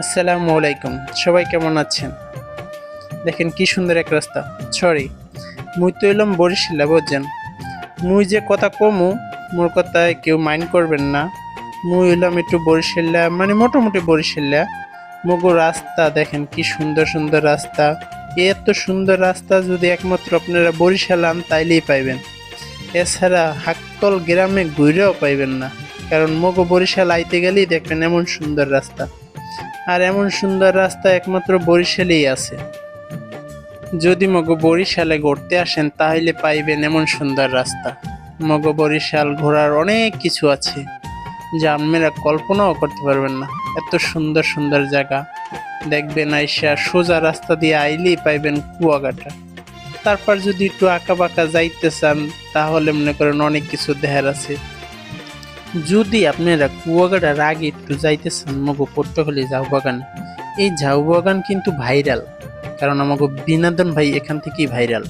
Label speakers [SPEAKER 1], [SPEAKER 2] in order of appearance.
[SPEAKER 1] আসসালামু আলাইকুম। সবাই কেমন আছেন? দেখেন কি সুন্দর এক রাস্তা। সরি মুই তো এলাম বরিশালে, বুঝছেন? মুই যে কথা কমু, মোর কথায় কেউ মাইন্ড করবেন না। মুই এলাম একটু বরিশাল্লা মানে মোটামুটি বরিশাল্লা মগো রাস্তা, দেখেন কি সুন্দর সুন্দর রাস্তা। এত সুন্দর রাস্তা যদি একমাত্র আপনারা বরিশাল আন, তাইলেই পাইবেন। এছাড়া হাক্কল গ্রামে ঘুরেও পাইবেন না। কারণ মগো বরিশাল আইতে গেলেই দেখবেন এমন সুন্দর রাস্তা। আর এমন সুন্দর রাস্তা একমাত্র বরিশালেই আছে। যদি মগ বরিশালে ঘুরতে আসেন, তাহলে পাইবেন এমন সুন্দর রাস্তা। মগ বরিশাল ঘোরার অনেক কিছু আছে, যা আপনারা কল্পনাও করতে পারবেন না। এত সুন্দর সুন্দর জায়গা। দেখবেন আইসা সোজা রাস্তা দিয়ে আইলেই পাইবেন কুয়াকাটা। তারপর যদি একটু আঁকা বাঁকা যাইতে চান, তাহলে মনে করেন অনেক কিছু দেখার আছে। যদি আপনারা কুয়াকাটার আগে একটু যাইতে চান পড়তে পট্টখালি ঝাউ বাগান। এই ঝাউ বাগান কিন্তু ভাইরাল, কারণ আমাকে বিনোদন ভাই এখান থেকেই ভাইরাল।